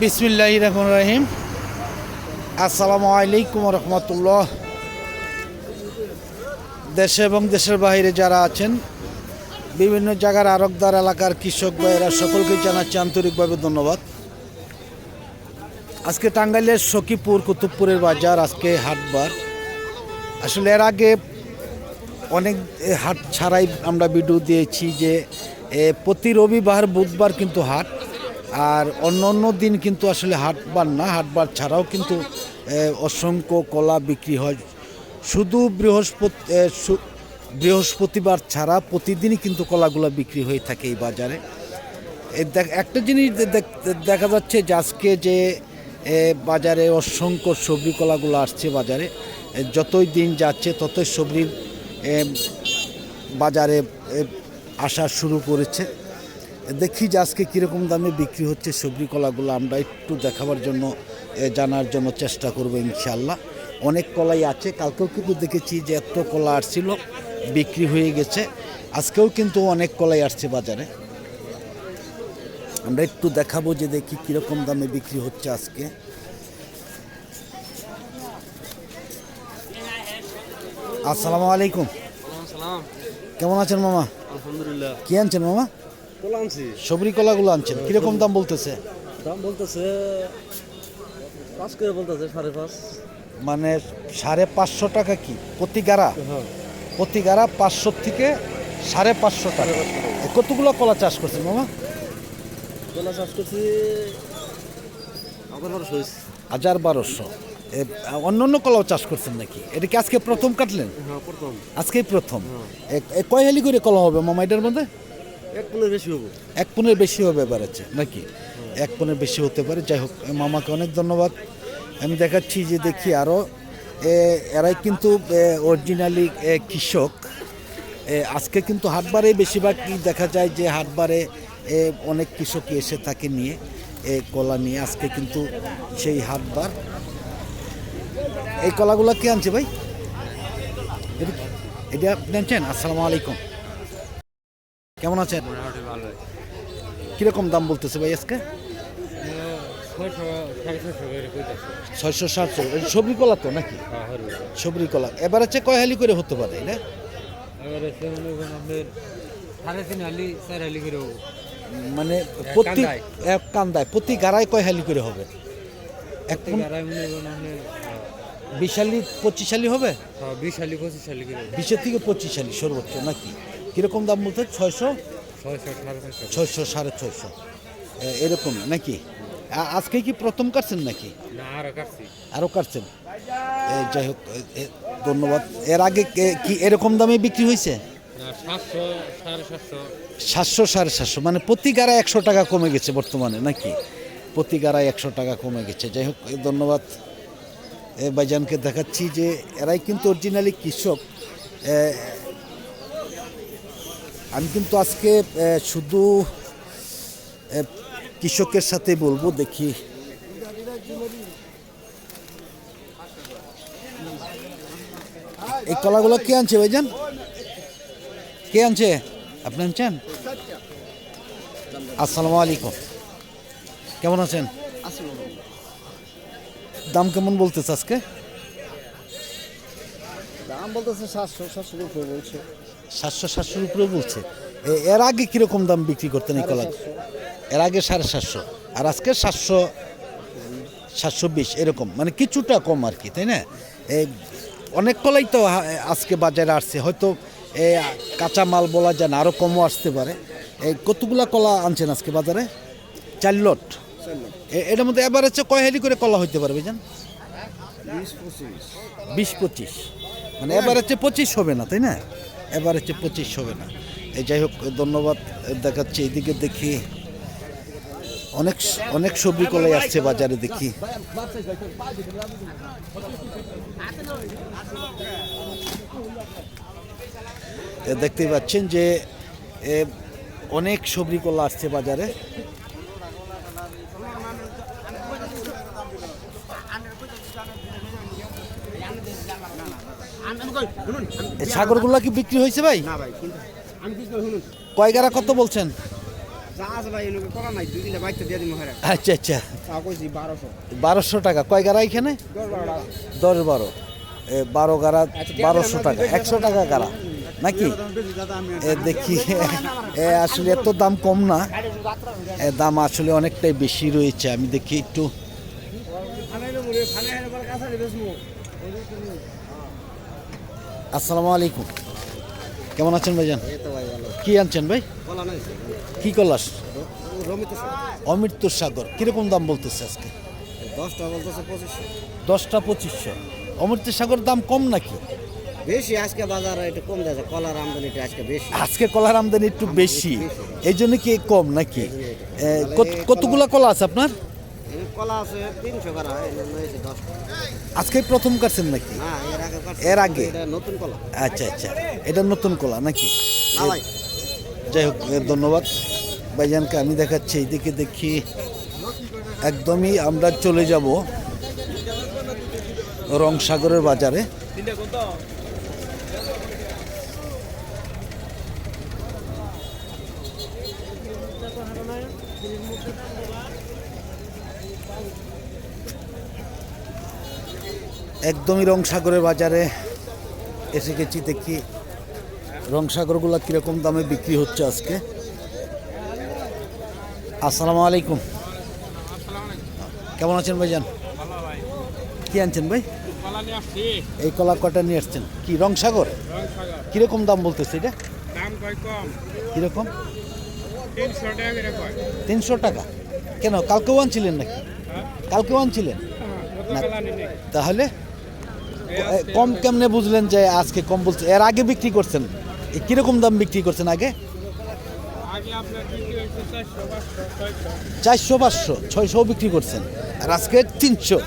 বিসমিল্লাহ রহমান রাহিম। আসসালামু আলাইকুম রহমতুল্লাহ। দেশে এবং দেশের বাইরে যারা আছেন, বিভিন্ন জায়গার আরকদার এলাকার কৃষক ভাইয়েরা, সকলকে জানাচ্ছি আন্তরিকভাবে ধন্যবাদ। আজকে টাঙ্গাইলের সখীপুর, কুতুবপুরের বাজার, আজকে হাটবার। আসলে এর আগে অনেক হাট ছাড়াই আমরা ভিডিও দিয়েছি যে প্রতি রবিবার, বুধবার কিন্তু হাট। আর অন্য অন্য দিন কিন্তু আসলে হাটবার না হাটবার ছাড়াও কিন্তু অসংখ্য কলা বিক্রি হয়। শুধু বৃহস্পতি বৃহস্পতিবার ছাড়া প্রতিদিনই কিন্তু কলাগুলো বিক্রি হয়ে থাকে এই বাজারে। একটা জিনিস দেখা যাচ্ছে যে আজকে যে বাজারে অসংখ্য সবজি কলাগুলো আসছে বাজারে যতই দিন যাচ্ছে ততই সবজির বাজারে আসা শুরু করেছে। দেখি যে আজকে কীরকম দামে বিক্রি হচ্ছে সবজি কলাগুলো আমরা একটু দেখাবার জন্য জানার জন্য চেষ্টা করব ইনশাল্লাহ অনেক কলাই আছে কালকেও কিন্তু দেখেছি যে এত কলা আসছিল বিক্রি হয়ে গেছে। আজকেও কিন্তু অনেক কলাই আসছে বাজারে। আমরা একটু দেখাবো যে দেখি কীরকম দামে বিক্রি হচ্ছে আজকে। আসসালামু আলাইকুম। কেমন আছেন মামা? আলহামদুলিল্লাহ। কি আনছেন মামা? কলা আনছি। সবরি কলাগুলো আনছেন কীরকম দাম বলতেছে? দাম বলতেছে পাঁচ করে বলতেছে সাড়ে পাঁচ। মানে সাড়ে পাঁচশো টাকা কি? প্রতি গাড়া? হ্যাঁ। প্রতি গাড়া পাঁচশো থেকে সাড়ে পাঁচশো টাকা। কতগুলো কলা চাষ করছেন মামা? কলা চাষ করছি হাজার বারোশো। এ, অন্য অন্য কলাও চাষ করছেন নাকি? এটা কি আজকে প্রথম কাটলেন? হ্যাঁ প্রথম। আজকেই প্রথম। এ কয় হালি করে কলা হবে মামা এটার মধ্যে? এক পুনের বেশি হব। হবে বেড়াচ্ছে নাকি? এক পনেরো বেশি হতে পারে, যাই হোক মামাকে অনেক ধন্যবাদ। আমি দেখাচ্ছি যে দেখি আরও এরাই কিন্তু অরিজিনালি কৃষক। আজকে কিন্তু হাটবারে বেশিরভাগ কি দেখা যায় যে হাটবারে অনেক কৃষকই এসে থাকে নিয়ে, এ, কলা নিয়ে। আজকে কিন্তু সেই হাটবার। এই কলাগুলো কে আনছে ভাই? এটা আপনি আনছেন আসসালামু আলাইকুম। কেমন আছেন? কীরকম দাম বলতেছে ভাই আজকে? ছয়শো সাতশো সবরি কলা তো নাকি? সবরি কলা। এবার হচ্ছে কয় হালি করে হতে পারে না? মনে প্রতি এক কান্দায়। প্রতি গাড়ায় কয় হালি করে হবে? এক প্রত্যেক পুন- আড়াই করেন আপনার বিশ হালি পঁচিশ হালি হবে? হ্যাঁ বিশ হালি পঁচিশ হালি করে বিশের থেকে পঁচিশ হালি সর্বোচ্চ নাকি? কীরকম দাম বলতে? ছয়শো? ছয়শো সাড়ে ছয়শো। এরকম নাকি? আজকে কি প্রথম কাটছেন নাকি? আরও কাটছেন? যাই হোক ধন্যবাদ। এর আগে কি এরকম দামে বিক্রি হয়েছে? সাতশো সাড়ে সাতশো। মানে প্রতি গাড়ায় একশো টাকা কমে গেছে বর্তমানে নাকি? প্রতি গাড়ায় একশো টাকা কমে গেছে। যাই হোক ধন্যবাদ। এ ভাইজানকে দেখাচ্ছি যে এরাই কিন্তু অরিজিনালি কৃষক। আমি কিন্তু আজকে শুধু কৃষকের সাথে বলব, দেখি। এই কলাগুলো কে আনছে ভাইজান? কে আনছে? আপনি আনছেন? আসসালামু আলাইকুম। কেমন আছেন? দাম কেমন বলতেছে আজকে? দাম বলতেছে সাতশো সাতশো বলছে। সাতশো সাতশোর উপরে বলছে। এর আগে কীরকম দাম বিক্রি করতেন এই কলা? এর আগে সাড়ে সাতশো আর আজকে সাতশো সাতশো বিশ এরকম। মানে কিছুটা কম আর কি তাই না? এই অনেক কলাই তো আজকে বাজারে আসছে। হয়তো কাঁচা মাল বলা যায় না আরও কমও আসতে পারে। এই কতগুলা কলা আনছেন আজকে বাজারে? চার লট। এটার মধ্যে এবার হচ্ছে কয় হেলি করে কলা হইতে পারবে জান বিশ পঁচিশ। বিশ পঁচিশ। মানে এবার হচ্ছে পঁচিশ হবে না তাই না? এবার হচ্ছে পঁচিশ হবে না। এই যাই হোক, ধন্যবাদ দেখাচ্ছে। এদিকে দেখি অনেক অনেক সবজি কলাই আসছে বাজারে দেখি। এ দেখতেই পাচ্ছেন যে অনেক সবজি কলা আসছে বাজারে। সাগরগুলা কি বিক্রি হয়েছে ভাই? না ভাই কিন্তু আমি কি করি শুনুন কয় গাড়া কত বলছেন আচ্ছা আচ্ছা। বারোশো। টাকা। কয় গাড়া এখানে? দশ বারো বারো। গাড়া আচ্ছা, বারোশো টাকা। একশো টাকা গাড়া। নাকি? এ দেখি এ আসলে এত দাম কম না। এ দাম আসলে অনেকটাই বেশি রয়েছে। আমি দেখি একটু। আসসালামু আলাইকুম। কেমন আছেন ভাইজান? ভাই কি আনছেন ভাই? কি কলাস? রমিত অমৃত সাগর। কীরকম দাম বলতেছে আজকে? দশটা বলতেছে পঁচিশশো। দশটা পঁচিশশো। অমৃত সাগর দাম কম নাকি? বেশি আজকে বাজার একটু কম যাচ্ছে। কলার আমদানিটা আজকে বেশি। আজকে কলার আমদানি একটু বেশি। এই জন্য কি কম নাকি? কতগুলা কলা আছে আপনার? কলা আছে তিনশো করা আজকে প্রথম কাটছেন নাকি? এর আগে কাটছি। এর আগে? এটা নতুন কলা। আচ্ছা আচ্ছা। এটা নতুন কলা নাকি? যাই হোক ধন্যবাদ। ভাইজানকে আমি দেখাচ্ছি এইদিকে দেখি। একদমই আমরা চলে যাব রংসাগরের বাজারে। একদমই রংসাগরের বাজারে এসে গেছি দেখি রংসাগরগুলো কীরকম দামে বিক্রি হচ্ছে আজকে। আসসালামু আলাইকুম। কেমন আছেন ভাইজান? কি আনছেন ভাই? এই কলা কটা নিয়ে আসছেন। কি রংসাগর? কীরকম দাম বলতেছে এটা? কীরকম? তিনশো টাকা কেন কালকেও আনছিলেন নাকি? কালকেও আনছিলেন? না তাহলে কম কেমনে বুঝলেন যে আজকে কম বলছে? এর আগে বিক্রি করছেন। কীরকম দাম বিক্রি করছেন আগে? চারশো পাঁচশো, ছয়শো বিক্রি করছেন। আর আজকে তিনশো।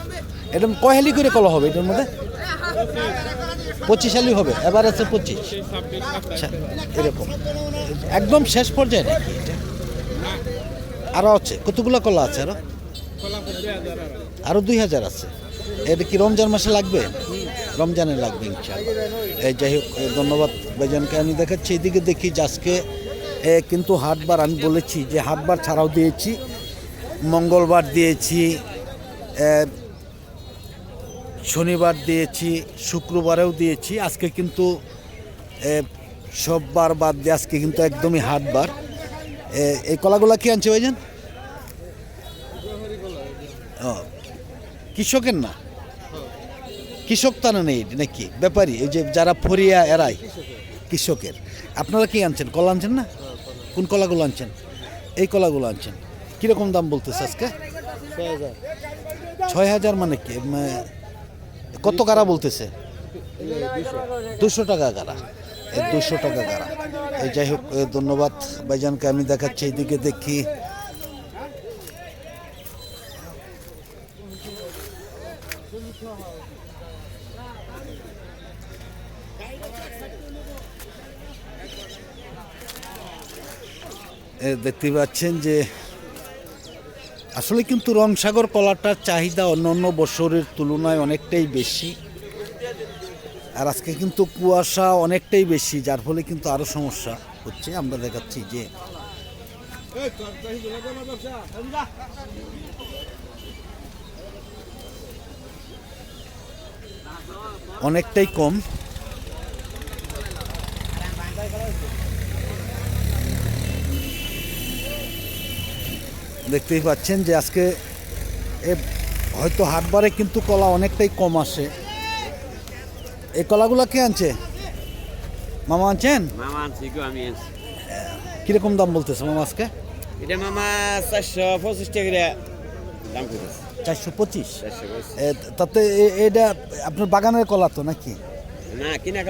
এটা কয়হালি করে কলা হবে এটার মধ্যে? পঁচিশ হালি হবে, এবার আছে পঁচিশ। আচ্ছা এরকম। একদম শেষ পর্যায়ে নাকি এটা? আরও আছে, কতগুলো কলা আছে আরও আর দুই হাজার আছে। এটা কি রমজান মাসে লাগবে? রমজানে লাগবে এই যাই হোক ধন্যবাদ ভাইজানকে। আমি দেখাচ্ছি, এদিকে দেখি যে আজকে কিন্তু হাটবার আমি বলেছি যে হাটবার ছাড়াও দিয়েছি, মঙ্গলবার দিয়েছি শনিবার দিয়েছি, শুক্রবারেও দিয়েছি। আজকে কিন্তু সববার বাদ দিয়ে আজকে কিন্তু একদমই হাটবার। এই কলাগুলা কি আনছে ভাইজান? কৃষকের না? কৃষক তারা নেই নাকি? ব্যাপারী, এই যে যারা ফরিয়া এরাই কৃষকের। আপনারা কি আনছেন? কলা আনছেন না? কোন কলাগুলো আনছেন? এই কলাগুলো আনছেন। কীরকম দাম বলতেছে আজকে? ছয় হাজার মানে কি? কত গাড়া বলতেছে? দুশো টাকা গাড়া। দুশো টাকা গাড়া। এই যাই হোক ধন্যবাদ ভাইজানকে। আমি দেখাচ্ছি, এইদিকে দেখি। দেখতে পাচ্ছেন যে আসলে কিন্তু রংসাগর কলাটার চাহিদা অন্য অন্য বছরের তুলনায় অনেকটাই বেশি। আর আজকে কিন্তু কুয়াশা অনেকটাই বেশি, যার ফলে কিন্তু আরও সমস্যা হচ্ছে। আমরা দেখাচ্ছি যে অনেকটাই কম। দেখতেই পাচ্ছেন যে আজকে এ হয়তো হাটবারে কিন্তু কলা অনেকটাই কম আসে। এই কলাগুলো কে আনছে? মামা আনছেন? মামা আনছি গো আমি আনছি। কীরকম দাম বলতেছে মামা আজকে? এটা মামা চারশো পঁচিশ টাকা দাম চারশো পঁচিশ? তাতে এটা আপনার বাগানের কলা তো নাকি? না কিনা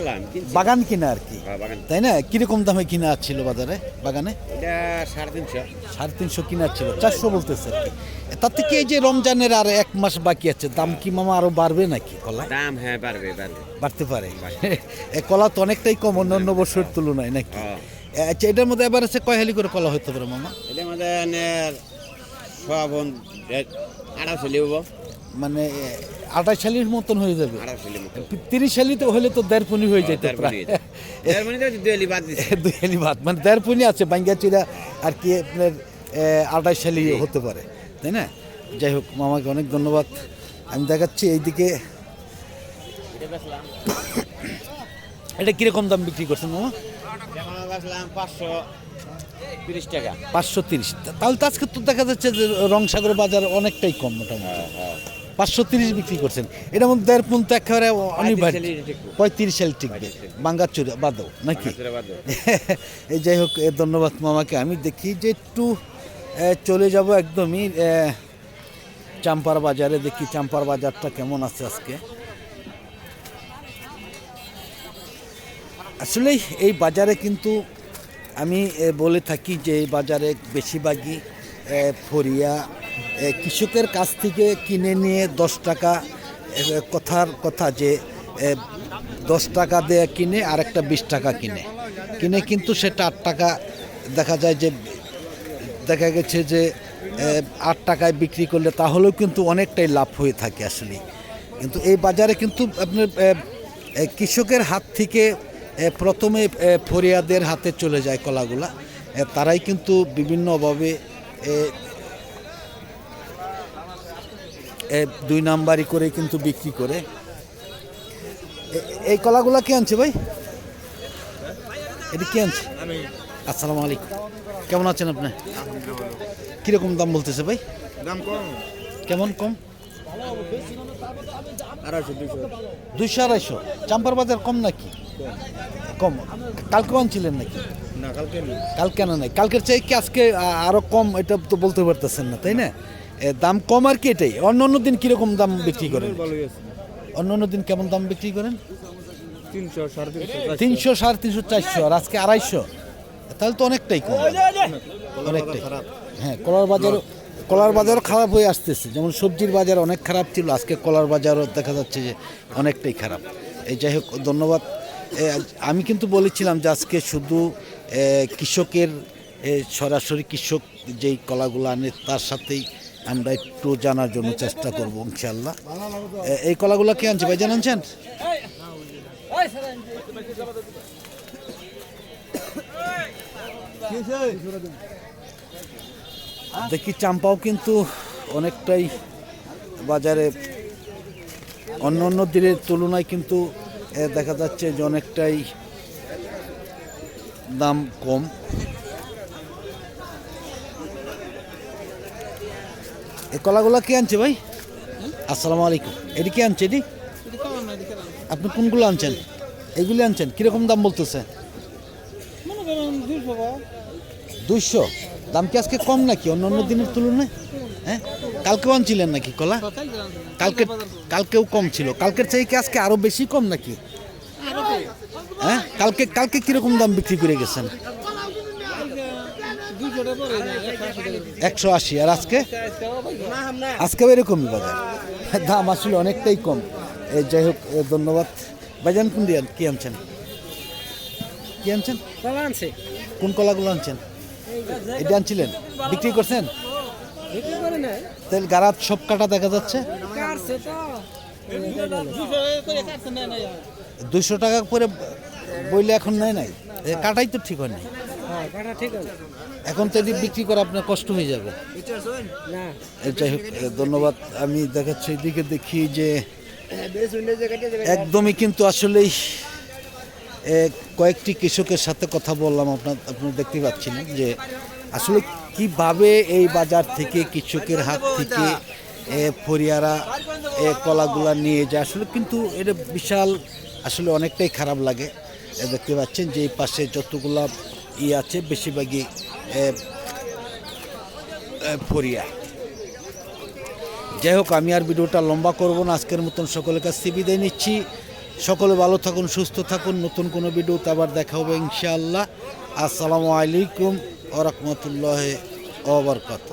বাগান কিনা আর কি? হ্যাঁ, তাই না? কীরকম দামে কিনা ছিল বাজারে বাগানে? এটা সাড়ে তিনশো। সাড়ে তিনশো কিনা ছিল চারশো বলতেছে আর কি। তার থেকে এই যে রমজানের আর এক মাস বাকি আছে দাম কি মামা আরও বাড়বে নাকি কলা দাম হ্যাঁ বাড়বে বাড়বে। বাড়তে পারে। কলা তো অনেকটাই কম অন্য অন্য বছরের তুলনায় নাকি? হ্যাঁ। আচ্ছা এটার মধ্যে এবার আছে কয় হালি করে কলা হইতে পারে মামা? এটা আমাদের সব আড়াইশো লিব। মানে আঠাশ শালির মতন হয়ে যাবে। তিরিশ শালি তো হলে তো দেড় পুনি হয়ে যেত প্রায় দুয়ালি ভাত মানে দেড় পুনি আছে বাঙ্গিয়া চিরা আর কি আপনার আঠাশ শালি হতে পারে। তাই না? যাই হোক মামাকে অনেক ধন্যবাদ। আমি দেখাচ্ছি এইদিকে। এটা কীরকম দাম বিক্রি করছেন মামা? পাঁচশো তিরিশ টাকা। পাঁচশো তিরিশ। তাহলে তো আজকে তো দেখা যাচ্ছে যে রংসাগর বাজার অনেকটাই কম মোটামুটি। হ্যাঁ হ্যাঁ। পাঁচশো তিরিশ বিক্রি করছেন। এটা মধ্যে দেড় পুন তো একেবারে অনিবার্য। পঁয়ত্রিশ সাল টিকবে। বাঙ্গার চুরি বাদও নাকি। এই যাই হোক ধন্যবাদ মামাকে। আমি দেখি যে একটু চলে যাব একদমই চাম্পার বাজারে। দেখি চাম্পার বাজারটা কেমন আছে আজকে। আসলে এই বাজারে কিন্তু আমি বলে থাকি যে এই বাজারে বেশিরভাগই ফরিয়া কৃষকের কাছ থেকে কিনে নিয়ে দশ টাকা কথার কথা যে দশ টাকা দিয়ে কিনে আর একটা বিশ টাকা কিনে। কিনে কিন্তু সেটা আট টাকা, দেখা যায় যে, দেখা গেছে যে আট টাকায় বিক্রি করলে তাহলেও কিন্তু অনেকটাই লাভ হয়ে থাকে আসলে। কিন্তু এই বাজারে কিন্তু আপনার কৃষকের হাত থেকে প্রথমে ফরিয়াদের হাতে চলে যায় কলাগুলা। তারাই কিন্তু বিভিন্নভাবে দুই নাম্বারই করে কিন্তু বিক্রি করে। এই কলাগুলা কে আনছে ভাই? এটা কে আনছে? আসসালামু আলাইকুম। কেমন আছেন আপনি? কীরকম দাম বলতেছে ভাই? দাম কম। কেমন কম? আড়াইশো দুশো দুইশো আড়াইশো। চাম্পার বাজার কম নাকি? কম। কালকে আনছিলেন নাকি? না কালকে নেই। কাল কেন নাই। কালকের চাই কি আজকে আরও কম? এটা তো বলতে পারতেছেন না তাই না? দাম কম আর কি এটাই। অন্য অন্য দিন কীরকম দাম বিক্রি করেন? অন্য অন্য দিন কেমন দাম বিক্রি করেন? তিনশো সাড়ে তিনশো চারশো। আর আজকে আড়াইশো। তাহলে তো অনেকটাই কম। অনেকটাই। হ্যাঁ কলার বাজারও কলার বাজারও খারাপ হয়ে আসতেছে। যেমন সবজির বাজার অনেক খারাপ ছিল। আজকে কলার বাজারও দেখা যাচ্ছে যে অনেকটাই খারাপ। এই যাই হোক ধন্যবাদ। আমি কিন্তু বলেছিলাম যে আজকে শুধু কৃষকের সরাসরি কৃষক যেই কলাগুলো আনে তার সাথেই আমরা একটু জানার জন্য চেষ্টা করব ইনশাল্লাহ এই কলাগুলো কে আনছে? ভাই জানাচ্ছেন দেখি চাম্পাও কিন্তু অনেকটাই বাজারে অন্য অন্য দিনের তুলনায় কিন্তু দেখা যাচ্ছে যে অনেকটাই দাম কম। এই কলাগুলা কে আনছে ভাই? আসসালামু আলাইকুম। এটি কে আনছে এটি? আপনি কোনগুলো আনছেন? এইগুলি আনছেন? কীরকম দাম বলতেছে? দুইশো। দাম কি আজকে কম নাকি? অন্য অন্য দিনের তুলনায়? হ্যাঁ? কালকেও আনছিলেন নাকি কলা? কালকে কালকেও কম ছিল। কালকের চাই কি আজকে আরও বেশি কম নাকি? হ্যাঁ? কালকে কালকে কীরকম দাম বিক্রি করে গেছেন? একশো আশি আর আজকে? আজকেও এরকমই বাজার। দাম আসলে অনেকটাই কম। এই যাই হোক ধন্যবাদ। ভাইজান কোন দিয়ে কি আনছেন? কি আনছেন? কলা আনছে। কোন কলাগুলো আনছেন? এটা আনছিলেন? বিক্রি করছেন? তেল গারাত সব কাটা দেখা যাচ্ছে? দুইশো টাকা করে বইলে এখন নেয় নাই? কাটাই তো ঠিক হয় নাই। এখন তো বিক্রি করা আপনার কষ্ট হয়ে যাবে। যাই হোক ধন্যবাদ। আমি দেখাচ্ছি এদিকে দেখি যে একদমই কিন্তু আসলেই কয়েকটি কৃষকের সাথে কথা বললাম আপনার আপনারা দেখতে পাচ্ছেন যে আসলে কীভাবে এই বাজার থেকে কৃষকের হাত থেকে এ, ফরিয়ারা এ, কলাগুলা নিয়ে যায়। আসলে কিন্তু এটা বিশাল আসলে অনেকটাই খারাপ লাগে। দেখতে পাচ্ছেন যে এই পাশে যতগুলা ই আছে, বেশিরভাগই ফরিয়া যাই হোক, আমি আর ভিডিওটা লম্বা করব না, আজকের মতন সকলের কাছে বিদায় নিচ্ছি। সকলে ভালো থাকুন, সুস্থ থাকুন, নতুন কোনো ভিডিওতে আবার দেখা হবে ইনশাআল্লাহ। আসসালামু আলাইকুম ওরকমতুল্লাহ ওবরকাত